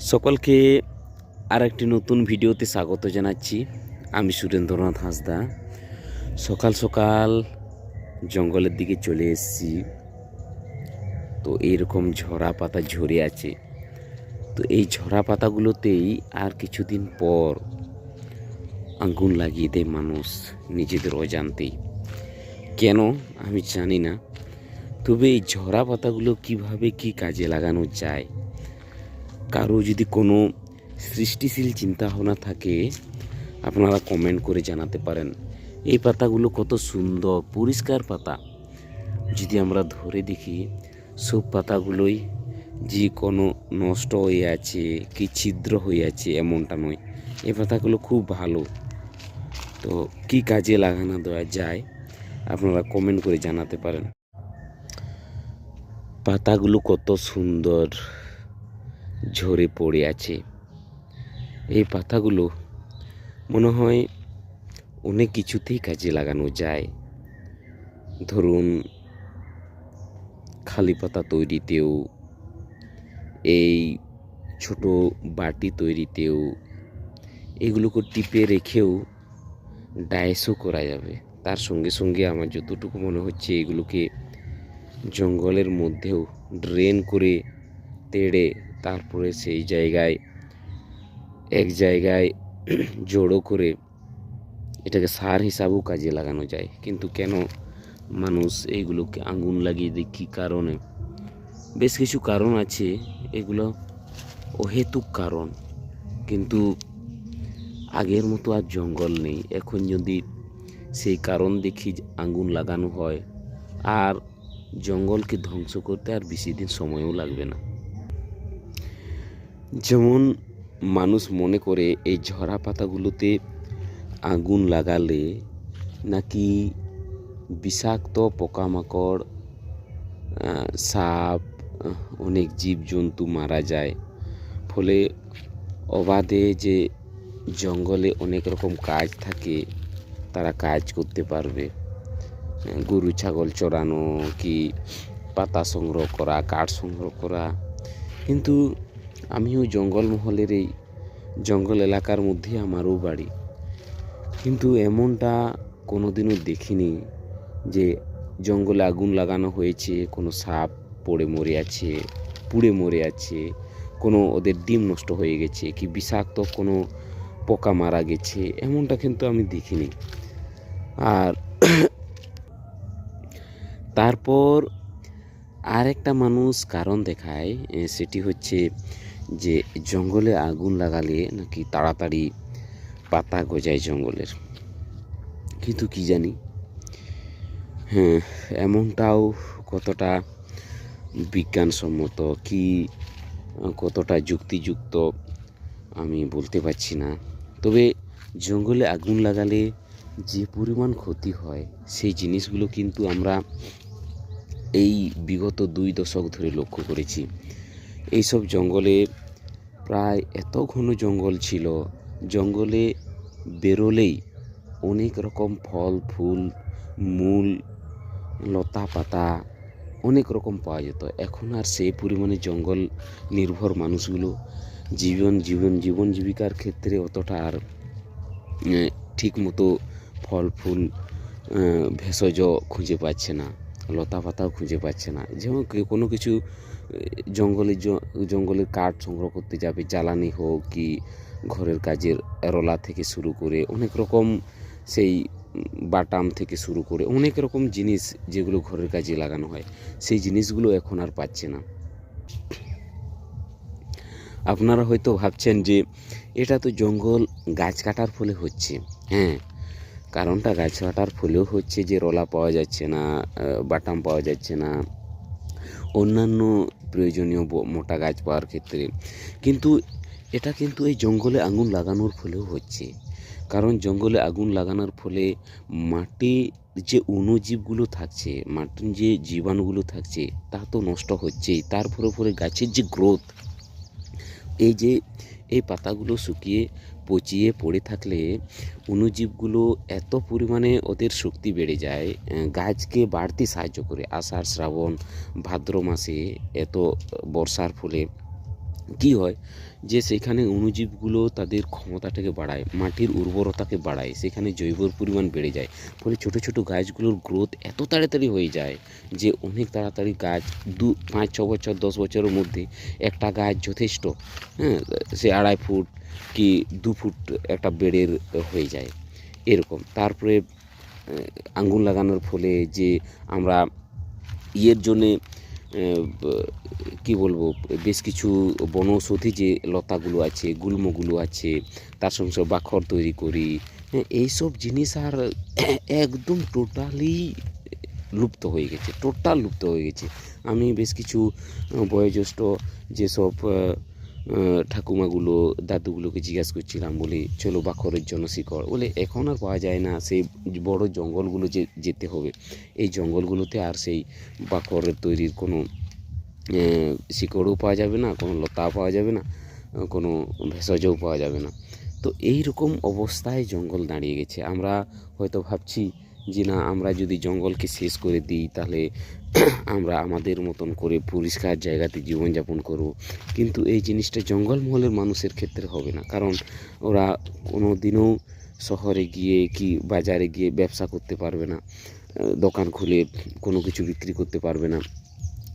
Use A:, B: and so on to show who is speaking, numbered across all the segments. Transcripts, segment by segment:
A: সকলকে আর একটি নতুন ভিডিওতে স্বাগত জানাচ্ছি। আমি সুরেন্দ্রনাথ হাঁসদা। সকাল সকাল জঙ্গলের দিকে চলে এসেছি। তো এইরকম ঝরা পাতা ঝরে আছে। তো এই ঝরা পাতাগুলোতেই আর কিছুদিন পর আঙ্গুন লাগিয়ে দেয় মানুষ নিজেদের অজান্তেই। কেন? আমি জানি না। তবে এই ঝরা পাতাগুলো কীভাবে কি কাজে লাগানো যায়? কারও যদি কোনো সৃষ্টিশীল চিন্তাভাবনা থাকে, আপনারা কমেন্ট করে জানাতে পারেন। এই পাতাগুলো কত সুন্দর, পরিষ্কার পাতা। যদি আমরা ধরে দেখি, সব পাতাগুলোই যে কোনো নষ্ট হয়ে আছে, কি ছিদ্র হয়ে আছে, এমনটা নয়। এই পাতাগুলো খুব ভালো। তো কি কাজে লাগানো দেওয়া যায়, আপনারা কমেন্ট করে জানাতে পারেন। পাতাগুলো কত সুন্দর। ঝরে পড়ে আছে। এই পাতাগুলো মনে হয় অনেক কিছুতেই কাজে লাগানো যায়। ধরুন, খালি পাতা তৈরিতেও, এই ছোট বাটি তৈরিতেও, এগুলোকে টিপে রেখেও ডায়েসও করা যাবে। তার সঙ্গে সঙ্গে আমার যতটুকু মনে হচ্ছে এগুলোকে জঙ্গলের মধ্যেও ড্রেন করে তেড়ে তারপরে সেই জায়গায়, এক জায়গায় জড়ো করে এটাকে সার হিসাবেও কাজে লাগানো যায়। কিন্তু কেন মানুষ এইগুলোকে আঙুন লাগিয়ে দেয়? কী কারণে? বেশ কিছু কারণ আছে। এগুলো অহেতুক কারণ। কিন্তু আগের মতো আর জঙ্গল নেই। এখন যদি সেই কারণ দেখি আঙ্গুন লাগানো হয়, আর জঙ্গলকে ধ্বংস করতে আর বেশি দিন সময়ও লাগবে না। যেমন মানুষ মনে করে এই ঝরা পাতাগুলোতে আগুন লাগালে নাকি বিষাক্ত পোকামাকড় সাপ অনেক জীবজন্তু মারা যায়। ফলে অবাধে যে জঙ্গলে অনেক রকম কাজ থাকে, তারা কাজ করতে পারবে। গরু, ছাগল চড়ানো, কি পাতা সংগ্রহ করা, কাঠ সংগ্রহ করা। কিন্তু আমিও জঙ্গলমহলের এই জঙ্গল এলাকার মধ্যে আমারও বাড়ি। কিন্তু এমনটা কোনোদিনও দেখিনি যে জঙ্গলে আগুন লাগানো হয়েছে, কোনো সাপ পড়ে মরে আছে, পুড়ে মরে আছে, কোনো ওদের ডিম নষ্ট হয়ে গেছে, কি বিষাক্ত কোনো পোকা মারা গেছে, এমনটা কিন্তু আমি দেখিনি। আর তারপর আরেকটা মানুষ কারণ দেখায় সেটি হচ্ছে যে জঙ্গলে আগুন লাগালে নাকি তাড়াতাড়ি পাতা গজায় জঙ্গলের। কিন্তু কি জানি? হ্যাঁ এমনটাও কতটা বিজ্ঞানসম্মত, কি কতটা যুক্তিযুক্ত আমি বলতে পারছি না। তবে জঙ্গলে আগুন লাগালে যে পরিমাণ ক্ষতি হয়, সেই জিনিসগুলো কিন্তু আমরা এই বিগত দুই দশক ধরে লক্ষ্য করেছি। এইসব জঙ্গলে প্রায় এত ঘন জঙ্গল ছিল, জঙ্গলে বেরোলেই অনেক রকম ফল, ফুল, মূল, লতা পাতা অনেক রকম পাওয়া যেত। এখন আর সেই পরিমাণে জঙ্গল নির্ভর মানুষগুলো জীবন জীবন জীবন জীবিকার ক্ষেত্রে অতটা আর ঠিক মতো ফল, ফুল ভেষজ খুঁজে পাচ্ছে না, লতা পাতাও খুঁজে পাচ্ছে না। যেমন কোনো কিছু জঙ্গলে জঙ্গলের কাঠ সংগ্রহ করতে যাবে, জ্বালানি হোক কি ঘরের কাজের রলা থেকে শুরু করে অনেক রকম সেই বাটাম থেকে শুরু করে অনেক রকম জিনিস যেগুলো ঘরের কাজে লাগানো হয়, সেই জিনিসগুলো এখন আর পাচ্ছে না। আপনারা হয়তো ভাবছেন যে এটা তো জঙ্গল গাছ কাটার ফলে হচ্ছে হ্যাঁ কারণটা গাছ কাটার ফলেও হচ্ছে যে রলা পাওয়া যাচ্ছে না বাটাম পাওয়া যাচ্ছে না। অন্যান্য প্রয়োজনীয় মোটা গাছ পাওয়ার ক্ষেত্রে। কিন্তু এটা কিন্তু এই জঙ্গলে আগুন লাগানোর ফলেও হচ্ছে। কারণ জঙ্গলে আগুন লাগানোর ফলে মাটির যে অণুজীবগুলো থাকছে, মাটির যে জীবাণুগুলো থাকছে, তা তো নষ্ট হচ্ছেই। তার ফলে ফলে গাছের যে গ্রোথ, এই যে এই পাতাগুলো শুকিয়ে পচিয়ে পড়ে থাকলে অণুজীবগুলো এত পরিমাণে ওদের শক্তি বেড়ে যায় গাছকে বাড়তে সাহায্য করে। আষাঢ় শ্রাবণ, ভাদ্র মাসে এত বর্ষার ফলে কি হয়? যে সেখানে অণুজীবগুলো তাদের ক্ষমতাটাকে বাড়ায় মাটির উর্বরতাকে বাড়ায় সেখানে জৈবর পরিমাণ বেড়ে যায়। ফলে ছোট ছোট গাছগুলোর গ্রোথ এত তাড়াতাড়ি হয়ে যায় যে অনেক তাড়াতাড়ি গাছ দু পাঁচ ছ বছর দশ বছরের মধ্যে একটা গাছ যথেষ্ট হ্যাঁ সে আড়াই ফুট কি দু ফুট একটা বেড়ের হয়ে যায়। এরকম। তারপরে আহ, আঙ্গুর লাগানোর ফলে যে আমরা ইয়ের জন্যে কি বলব, বেশ কিছু বনৌষধি যে লতাগুলো আছে, গুল্মগুলো আছে, তার সঙ্গে সঙ্গে বাখর তৈরি করি এইসব জিনিস আর একদম টোটালি লুপ্ত হয়ে গেছে টোটাল লুপ্ত হয়ে গেছে। আমি বেশ কিছু বয়োজ্যেষ্ঠ যেসব ঠাকুমাগুলো, দাদুগুলোকে জিজ্ঞাসা করছিলাম, বলি, চলো বাখরের জন্য শিকড় বলে, এখন আর পাওয়া যায় না। সেই বড় জঙ্গলগুলো যে, যেতে হবে। এই জঙ্গলগুলোতে আর সেই বাখরের তৈরির কোনো শিকড়ও পাওয়া যাবে না, কোনো লতা পাওয়া যাবে না, কোনো ভেষজও পাওয়া যাবে না। তো এই রকম অবস্থায় জঙ্গল দাঁড়িয়ে গেছে। আমরা হয়তো ভাবছি যে, না, আমরা যদি জঙ্গলকে শেষ করে দিই, তাহলে আমরা আমাদের মতন করে পরিষ্কার জায়গাতে জীবনযাপন করব। কিন্তু এই জিনিসটা জঙ্গলমহলের মানুষের ক্ষেত্রে হবে না। কারণ ওরা কোনো দিনও শহরে গিয়ে কি বাজারে গিয়ে ব্যবসা করতে পারবে না, দোকান খুলে কোনো কিছু বিক্রি করতে পারবে না।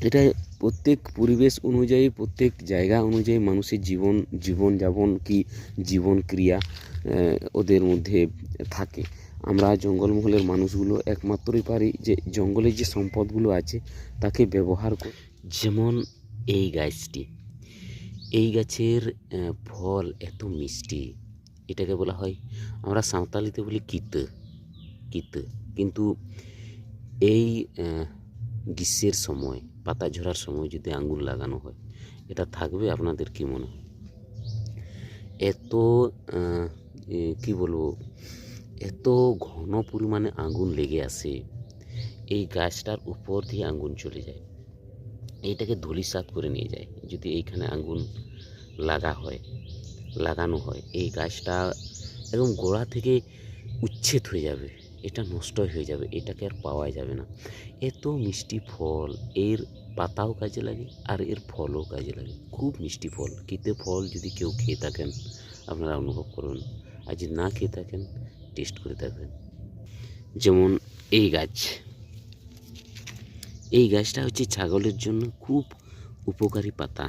A: এটা প্রত্যেক পরিবেশ অনুযায়ী, প্রত্যেক জায়গা অনুযায়ী মানুষের জীবন, জীবনযাপন কি জীবন ক্রিয়া ওদের মধ্যে থাকে। আমরা জঙ্গলমহলের মানুষগুলো একমাত্রই পারি যে জঙ্গলের যে সম্পদগুলো আছে তাকে ব্যবহার করি যেমন এই গাছটি। এই গাছের ফল এত মিষ্টি। এটাকে বলা হয়, আমরা সাঁওতালিতে বলি কিত। কিত। কিন্তু এই গ্রীষ্মের সময়, পাতা ঝরার সময় যদি আঙ্গুর লাগানো হয়, এটা থাকবে আপনাদের কি মনে হয়? এত কি বলব? এত ঘন পরিমাণে আগুন লেগে আসে এই গাছটার উপর দিয়ে আগুন চলে যায়। এইটাকে ধূলিসাৎ করে নিয়ে যায়, যদি এইখানে আগুন লাগা হয়, লাগানো হয়, এই গাছটা একদম গোড়া থেকে উচ্ছেদ হয়ে যাবে, এটা নষ্ট হয়ে যাবে, এটাকে আর পাওয়া যাবে না। এত মিষ্টি ফল, এর পাতাও কাজে লাগে আর এর ফলও কাজে লাগে, খুব মিষ্টি ফল। কিতে ফল যদি কেউ খেয়ে থাকেন, আপনারা অনুভব করুন। আর যদি না খেয়ে থাকেন টেস্ট করে থাকবেন যেমন এই গাছ। এই গাছটা হচ্ছে ছাগলের জন্য খুব উপকারী পাতা।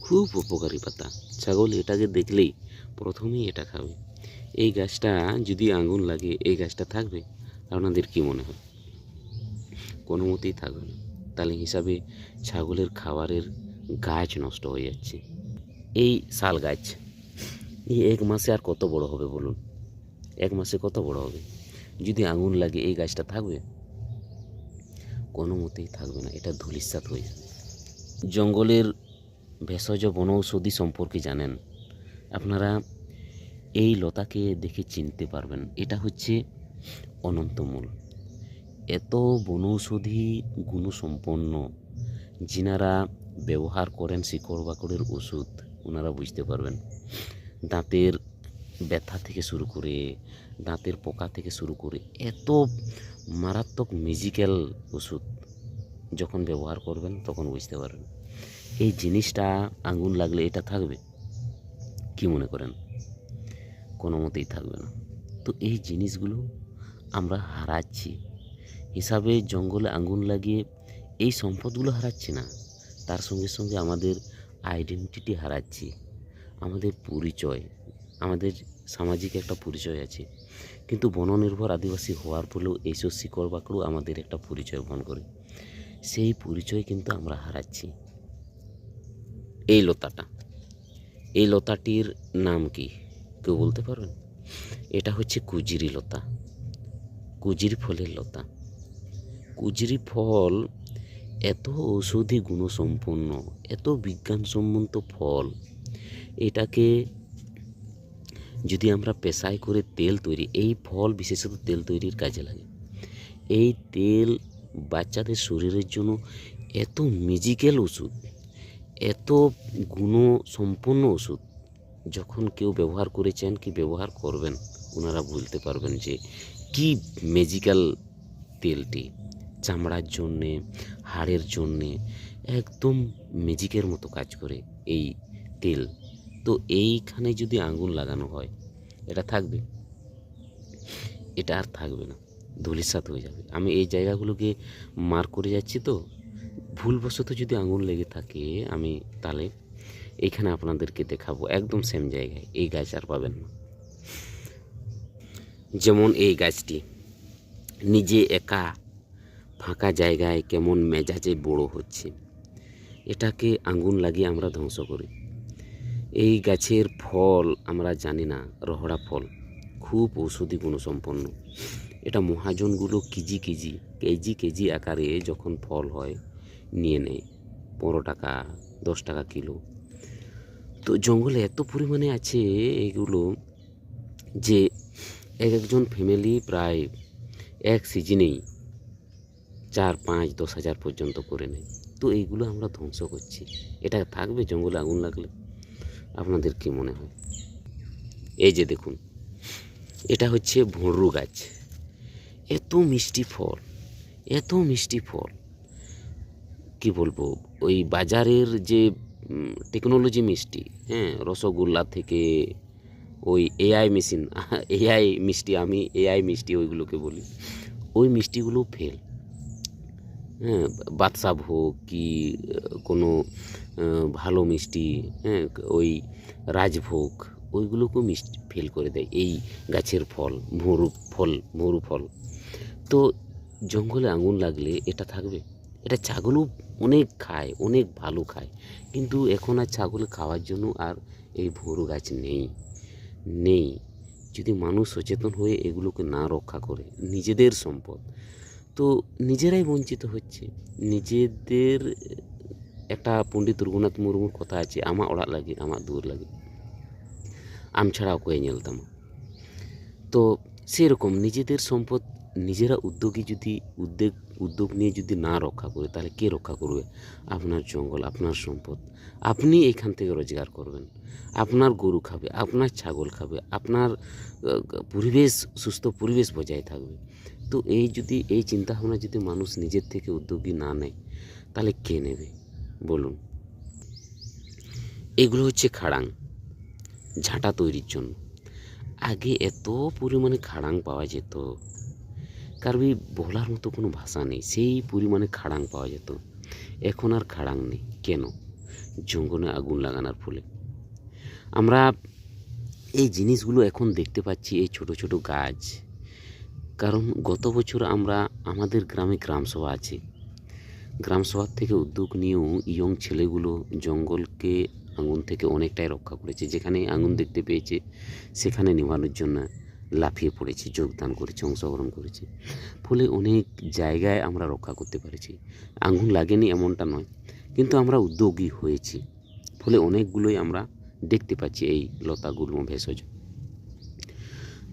A: খুব উপকারী পাতা। ছাগল এটাকে দেখলেই প্রথমেই এটা খাবে। এই গাছটা যদি আঙুন লাগে, এই গাছটা থাকবে, আপনাদের কি মনে হয়? কোনো মতেই থাকবে না। তাহলে হিসাবে ছাগলের খাবারের গাছ নষ্ট হয়ে যাচ্ছে। এই শাল গাছ, এই এক মাসে আর কত বড় হবে বলুন? এক মাসে কত বড় হবে? যদি আঙুন লাগে, এই গাছটা থাকবে? কোনো মতেই থাকবে না, এটা ধূলিসাৎ হয়ে যাবে। জঙ্গলের ভেষজ বনৌষধি সম্পর্কে জানেন। আপনারা এই লতাকে দেখে চিনতে পারবেন, এটা হচ্ছে অনন্তমূল। এত বনৌষধি গুণসম্পন্ন যিনারা ব্যবহার করেন শিকড় বাকড়ের ওষুধ ওনারা বুঝতে পারবেন। দাঁতের ব্যথা থেকে শুরু করে, দাঁতের পোকা থেকে শুরু করে, এত মারাত্মক মিউজিক্যাল ওষুধ যখন ব্যবহার করবেন তখন বুঝতে পারবেন। এই জিনিসটা আঙ্গুন লাগলে এটা থাকবে? কি মনে করেন? কোনো মতেই থাকবে না। তো এই জিনিসগুলো আমরা হারাচ্ছি। হিসাবে জঙ্গলে আঙ্গুন লাগিয়ে এই সম্পদগুলো হারাচ্ছি না, তার সঙ্গে সঙ্গে আমাদের আইডেন্টিটি হারাচ্ছি, আমাদের পরিচয় আমাদের সামাজিক একটা পরিচয় আছে। কিন্তু বননির্ভর আদিবাসী হওয়ার ফলেও এইসব শিকড় বাকড়ও আমাদের একটা পরিচয় বহন করে। সেই পরিচয় কিন্তু আমরা হারাচ্ছি। এই লতাটা। এই লতাটির নাম কি? কেউ বলতে পারবেন? এটা হচ্ছে কুজিরি লতা। কুজিরি ফলের লতা। কুজিরি ফল এত ঔষধি গুণসম্পন্ন, এত বিজ্ঞানসম্মত ফল। এটাকে যদি আমরা পেশায় করে তেল তৈরি, এই ফল বিশেষত তেল তৈরির কাজে লাগে। এই তেল বাচ্চাদের শরীরের জন্য এত মিউজিক্যাল ওষুধ, এত গুণসম্পন্ন ওষুধ, যখন কেউ ব্যবহার করেছেন কি ব্যবহার করবেন, ওনারা বলতে পারবেন যে কি ম্যাজিক্যাল তেলটি। চামড়ার জন্যে, হাড়ের জন্যে, একদম ম্যাজিকের মতো কাজ করে এই তেল। তো এইখানে যদি আঙুল লাগানো হয়, এটা থাকবে? এটা আর থাকবে না, ধূলিসাৎ হয়ে যাবে। আমি এই জায়গাগুলোকে মার করে যাচ্ছি তো, ভুলবশত যদি আঙুল লেগে থাকে, আমি তাহলে এইখানে আপনাদেরকে দেখাবো, একদম সেম জায়গায়, এই গাছ আর পাবেন না। যেমন এই গাছটি, নিজে একা, ফাঁকা জায়গায় কেমন মেজাজে বড় হচ্ছে, এটাকে আঙ্গুন লাগিয়ে আমরা ধ্বংস করি। এই গাছের ফল আমরা জানি না, রহড়া ফল। খুব ঔষধি গুণসম্পন্ন। এটা মহাজনগুলো কেজি কেজি কেজি কেজি আকারে যখন ফল হয়, নিয়ে নেয়। পনেরো টাকা, দশ টাকা কিলো। তো জঙ্গলে এত পরিমাণে আছে এগুলো যে এক একজন ফ্যামিলি প্রায় এক সিজনেই চার পাঁচ দশ হাজার পর্যন্ত করে নেয়। তো এইগুলো আমরা ধ্বংস করছি। এটা থাকবে জঙ্গলে আগুন লাগলে? আপনাদের কি মনে হয়? এই যে দেখুন, এটা হচ্ছে ভুঁড়ু গাছ। এত মিষ্টি ফল, এত মিষ্টি ফল। কি বলব, ওই বাজারের যে টেকনোলজি মিষ্টি হ্যাঁ রসগোল্লা থেকে ওই এআই মেশিন এআই মিষ্টি, আমি এআই মিষ্টি ওইগুলোকে বলি। ওই মিষ্টিগুলো ফেল হ্যাঁ বাদশা ভোগ কি, কোনো ভালো মিষ্টি হ্যাঁ ওই রাজভোগ, ওইগুলোকেও মিষ্টি ফেল করে দেয় এই গাছের ফল ভুরু ফল ভুরু ফল। তো জঙ্গলে আগুন লাগলে এটা থাকবে। এটা ছাগলও অনেক খায়, অনেক ভালো খায়। কিন্তু এখন আর ছাগল খাওয়ার জন্য আর এই ভুরু গাছ নেই নেই। যদি মানুষ সচেতন হয়ে এগুলোকে না রক্ষা করে, নিজেদের সম্পদ তো নিজেরাই বঞ্চিত হচ্ছে। নিজেদের একটা পণ্ডিত রঘুনাথ মুর্মুর কথা আছে, আমার ওড়াগ লাগে, আমার দূর লাগে। আম ছাড়া অকয়ে ñᱮᱞতাম তো সেরকম নিজেদের সম্পদ নিজেরা উদ্যোগী যদি, উদ্যোগ উদ্যোগ নিয়ে যদি না রক্ষা করে, তাহলে কে রক্ষা করবে? আপনার জঙ্গল, আপনার সম্পদ। আপনি এখান থেকে রোজগার করবেন। আপনার গরু খাবে, আপনার ছাগল খাবে, আপনার পরিবেশ, সুস্থ পরিবেশ বজায় থাকবে। তো এই যদি, এই চিন্তাভাবনা যদি মানুষ নিজের থেকে উদ্যোগী না নেয়, তাহলে কে নেবে? বলুন। এগুলো হচ্ছে খাড়াং, ঝাঁটা তৈরির জন্য। আগে এত পরিমাণে খাড়াং পাওয়া যেত। কারবি বলার মতো কোনো ভাষা নেই, সেই পরিমাণে খাড়াং পাওয়া যেত। এখন আর খাড়াং নেই। কেন? জঙ্গলে আগুন লাগানোর ফলে। আমরা এই জিনিসগুলো এখন দেখতে পাচ্ছি, এই ছোট ছোট গাছ কারণ গত বছর আমরা আমাদের গ্রামে গ্রামসভা আছে। গ্রামসভার থেকে উদ্যোগ নিয়েও ইয়ং ছেলেগুলো জঙ্গলকে আগুন থেকে অনেকটাই রক্ষা করেছে। যেখানে আগুন দেখতে পেয়েছে, সেখানে নেভানোর জন্য লাফিয়ে পড়েছে, যোগদান করেছে, অংশগ্রহণ করেছে। ফলে অনেক জায়গায় আমরা রক্ষা করতে পেরেছি। আগুন লাগেনি এমনটা নয়, কিন্তু আমরা উদ্যোগী হয়েছি। ফলে অনেকগুলোই আমরা দেখতে পাচ্ছি এই লতাগুল্ম ভেষজ।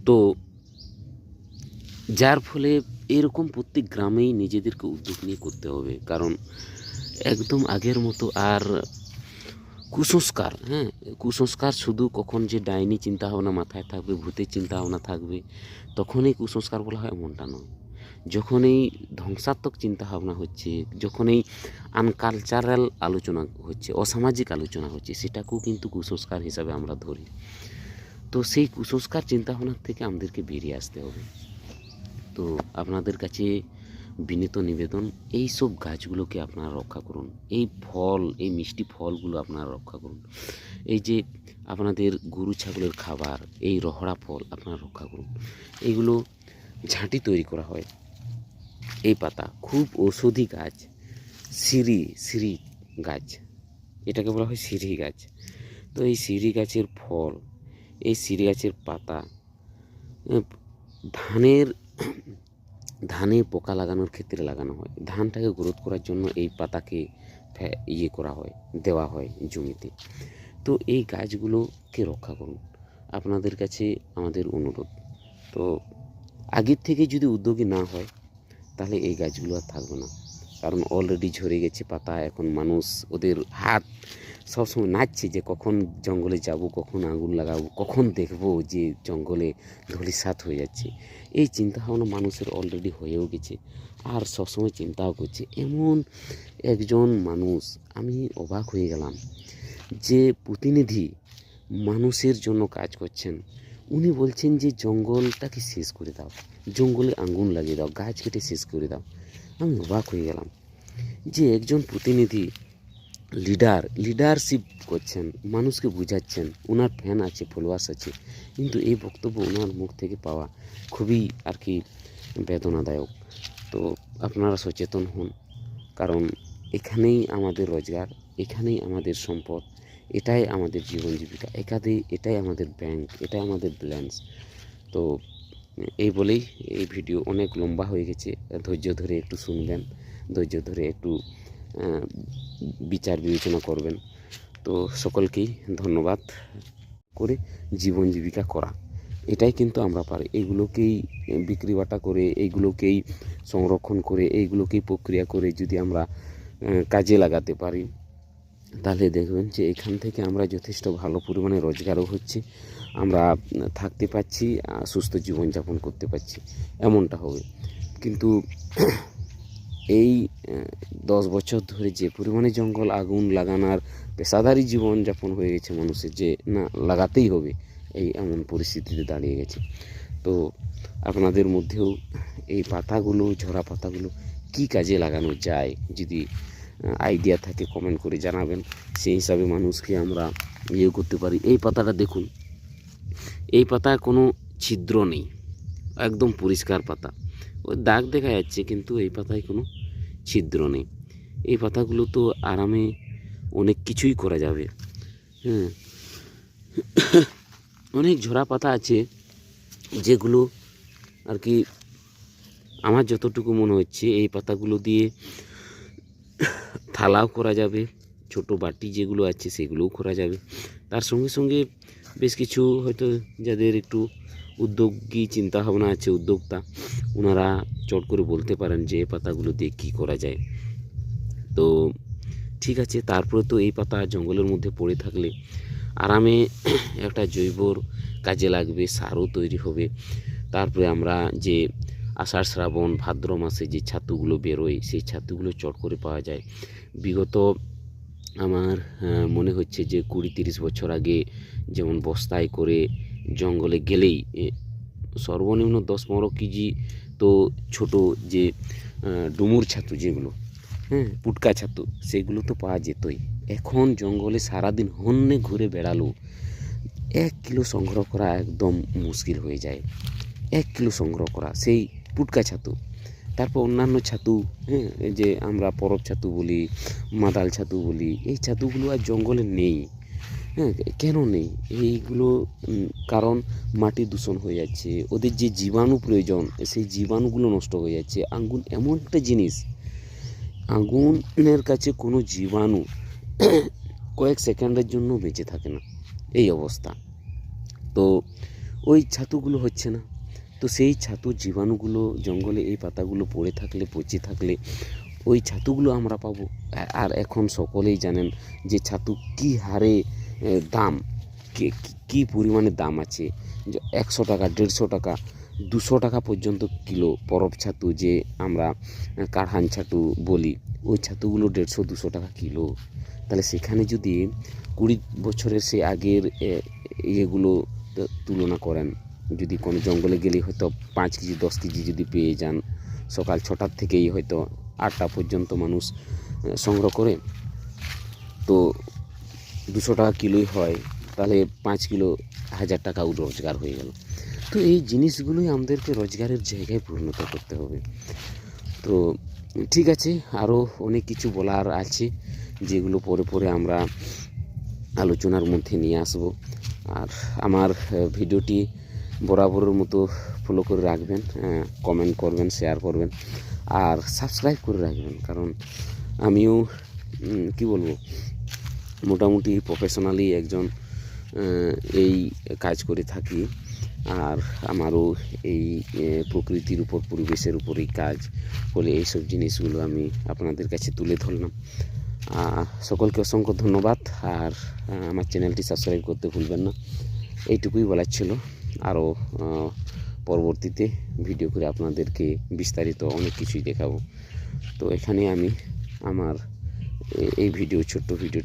A: তো যার ফলে এরকম প্রত্যেক গ্রামেই নিজেদেরকে উদ্যোগ নিয়ে করতে হবে। কারণ একদম আগের মতো আর কুসংস্কার হ্যাঁ? কুসংস্কার শুধু কখন যে ডাইনি চিন্তাভাবনা মাথায় থাকবে, ভূতের চিন্তাভাবনা থাকবে, তখনই কুসংস্কার বলা হয় এমনটা নয়। যখন এই ধ্বংসাত্মক চিন্তাভাবনা হচ্ছে যখন এই আনকালচারাল আলোচনা হচ্ছে, অসামাজিক আলোচনা হচ্ছে, সেটাকেও কিন্তু কুসংস্কার হিসাবে আমরা ধরি। তো সেই কুসংস্কার চিন্তাভাবনার থেকে আমাদেরকে বেরিয়ে আসতে হবে। তো আপনাদের কাছে বিনীত নিবেদন, এই সব গাছগুলোকে আপনারা রক্ষা করুন। এই ফল, এই মিষ্টি ফলগুলো আপনারা রক্ষা করুন। এই যে আপনাদের গরু, ছাগলের খাবার, এই রহড়া ফল আপনারা রক্ষা করুন। এইগুলো ঝাঁটি তৈরি করা হয়। এই পাতা খুব ঔষধি গাছ, সিরি সিরি গাছ। এটাকে বলা হয় সিরি গাছ। তো এই সিরি গাছের ফল, এই সিরি গাছের পাতা ধানের ধানে পোকা লাগানোর ক্ষেত্রে লাগানো হয়। ধানটাকে গ্রোথ করার জন্য এই পাতাকে ইয়ে করা হয়, দেওয়া হয় জমিতে। তো এই গাছগুলোকে রক্ষা করুন। আপনাদের কাছে আমাদের অনুরোধ। তো আগের থেকে যদি উদ্যোগী না হয়, তাহলে এই গাছগুলো আর থাকবে না। কারণ অলরেডি ঝরে গেছে পাতা, এখন মানুষ ওদের হাত সবসময় নাচছে যে কখন জঙ্গলে যাব, কখন আগুন লাগাবো, কখন দেখব যে জঙ্গলে ধূলিসাৎ হয়ে যাচ্ছে। এই চিন্তাভাবনা মানুষের অলরেডি হয়েও গেছে। আর সবসময় চিন্তাও করছে। এমন একজন মানুষ, আমি অবাক হয়ে গেলাম যে প্রতিনিধি মানুষের জন্য কাজ করছেন। উনি বলছেন যে, জঙ্গলটাকে শেষ করে দাও। জঙ্গলে আঙ্গুন লাগিয়ে দাও। গাছ কেটে শেষ করে দাও। আমি অবাক হয়ে গেলাম যে একজন প্রতিনিধি লিডার লিডারশিপ করছেন, মানুষকে বুঝাচ্ছেন ওনার ফ্যান আছে ফলোয়ার্স আছে, কিন্তু এই বক্তব্য ওনার মুখ থেকে পাওয়া খুবই আর কি বেদনাদায়ক। তো আপনারা সচেতন হন, কারণ এখানেই আমাদের রোজগার, এখানেই আমাদের সম্পদ, এটাই আমাদের জীবন জীবিকা একাধি এটাই আমাদের ব্যাংক এটাই আমাদের ব্যালেন্স তো এই বলেই এই ভিডিও অনেক লম্বা হয়ে গেছে, ধৈর্য ধরে একটু শুনবেন, ধৈর্য ধরে একটু বিচার বিবেচনা করবেন। তো সকলকেই ধন্যবাদ করে জীবন জীবিকা করা। এটাই কিন্তু আমরা পারি। এইগুলোকেই বিক্রি বাটা করে এইগুলোকেই সংরক্ষণ করে এইগুলোকেই প্রক্রিয়া করে যদি আমরা কাজে লাগাতে পারি, তাহলে দেখবেন যে এখান থেকে আমরা যথেষ্ট ভালো পরিমাণে রোজগারও হচ্ছে, আমরা থাকতে পারছি সুস্থ জীবনযাপন করতে পারছি। এমনটা হবে। কিন্তু এই দশ বছর ধরে যে পরিমাণে জঙ্গল আগুন লাগানোর পেশাদারি জীবনযাপন হয়ে গেছে মানুষের, যে না, লাগাতেই হবে এই এমন পরিস্থিতিতে দাঁড়িয়ে গেছে। তো আপনাদের মধ্যেও এই পাতাগুলো, ঝরা পাতাগুলো কি কাজে লাগানো যায়? যদি আইডিয়া থাকে কমেন্ট করে জানাবেন। সেই হিসাবে মানুষকে আমরা ইয়ে করতে পারি। এই পাতাটা দেখুন, এই পাতায় কোনো ছিদ্র নেই, একদম পরিষ্কার পাতা। ওই দাগ দেখা যাচ্ছে, কিন্তু এই পাতায় কোনো ছিদ্র নেই। এই পাতাগুলো তো আরামে অনেক কিছুই করা যাবে। হ্যাঁ। অনেক ঝরা পাতা আছে, যেগুলো আর কি আমার যতটুকু মনে হচ্ছে, এই পাতাগুলো দিয়ে থালাও করা যাবে, ছোট বাটি যেগুলো আছে সেগুলোও করা যাবে। তার সঙ্গে সঙ্গে বেশ কিছু হয়তো যাদের একটু উদ্যোগী চিন্তাভাবনা আছে, উদ্যোক্তা ওনারা চট করে বলতে পারেন যে পাতাগুলো দিয়ে কী করা যায়? তো ঠিক আছে, তারপরে তো এই পাতা জঙ্গলের মধ্যে পড়ে থাকলে আরামে একটা জৈবর কাজে লাগবে, সারও তৈরি হবে। তারপরে আমরা যে আষাঢ় শ্রাবণ, ভাদ্র মাসে যে ছাতুগুলো বেরোয়, সেই ছাতুগুলো চট করে পাওয়া যায়। বিগত আমার মনে হচ্ছে যে কুড়ি তিরিশ বছর আগে যেমন বস্তায় করে জঙ্গলে গেলেই সর্বনিম্ন দশ পনেরো কেজি তো ছোট যে ডুমুর ছাতু যেগুলো হ্যাঁ পুটকা ছাতু, সেগুলো তো পাওয়া যেতই। এখন জঙ্গলে সারাদিন হন্যে ঘুরে বেড়ালো, এক কিলো সংগ্রহ করা একদম মুশকিল হয়ে যায়। এক কিলো সংগ্রহ করা, সেই পুটকা ছাতু। তারপর অন্যান্য ছাতু হ্যাঁ যে আমরা পরব ছাতু বলি, মাদাল ছাতু বলি, এই ছাতুগুলো আর জঙ্গলে নেই। হ্যাঁ কেন নেই? এইগুলো কারণ মাটি দূষণ হয়ে যাচ্ছে, ওদের যে জীবাণু প্রয়োজন, সেই জীবাণুগুলো নষ্ট হয়ে যাচ্ছে। আঙ্গুন এমন একটা জিনিস, আগুনের কাছে কোনো জীবাণু কয়েক সেকেন্ডের জন্য বেঁচে থাকে না, এই অবস্থা। তো ওই ছাতুগুলো হচ্ছে না। তো সেই ছাতু জীবাণুগুলো জঙ্গলে এই পাতাগুলো পড়ে থাকলে, পচে থাকলে, ওই ছাতুগুলো আমরা পাবো। আর এখন সকলেই জানেন যে ছাতু কি হারে দাম। কি- পরিমাণে দাম আছে? যে একশো টাকা, দেড়শো টাকা, দুশো টাকা পর্যন্ত কিলো পরব ছাতু যে আমরা কাঠান ছাতু বলি, ওই ছাতুগুলো দেড়শো, দুশো টাকা কিলো। তাহলে সেখানে যদি কুড়ি বছরের সে আগের ইয়েগুলো তুলনা করেন, যদি কোনো জঙ্গলে গেলে হয়তো পাঁচ কেজি, দশ কেজি যদি পেয়ে যান, সকাল ছটার থেকেই হয়তো আটটা পর্যন্ত মানুষ সংগ্রহ করে, তো দুশো টাকা কিলোই হয়, তাহলে পাঁচ কিলো, হাজার টাকা রোজগার হয়ে গেল। তো এই জিনিসগুলোই আমাদেরকে রোজগারের জায়গায় পরিণত করতে হবে। তো ঠিক আছে আরও অনেক কিছু বলার আছে, যেগুলো পরে পরে আমরা আলোচনার মধ্যে নিয়ে আসব। আর আমার ভিডিওটি বরাবরের মতো ফলো করে রাখবেন কমেন্ট করবেন শেয়ার করবেন, আর সাবস্ক্রাইব করে রাখবেন। কারণ আমিও কি বলব? মোটামুটি প্রফেশনালি একজন এই কাজ করে থাকি। আর আমারও এই প্রকৃতির উপর, পরিবেশের উপরেই কাজ বলে এইসব জিনিসগুলো আমি আপনাদের কাছে তুলে ধরলাম। সকলকে অসংখ্য ধন্যবাদ। আর আমার চ্যানেলটি সাবস্ক্রাইব করতে ভুলবেন না। এইটুকুই বলার ছিল। আরও পরবর্তীতে ভিডিও করে আপনাদেরকে বিস্তারিত অনেক কিছুই দেখাবো। তো এখানে আমি আমার এই ভিডিও ছোট্ট ভিডিওটি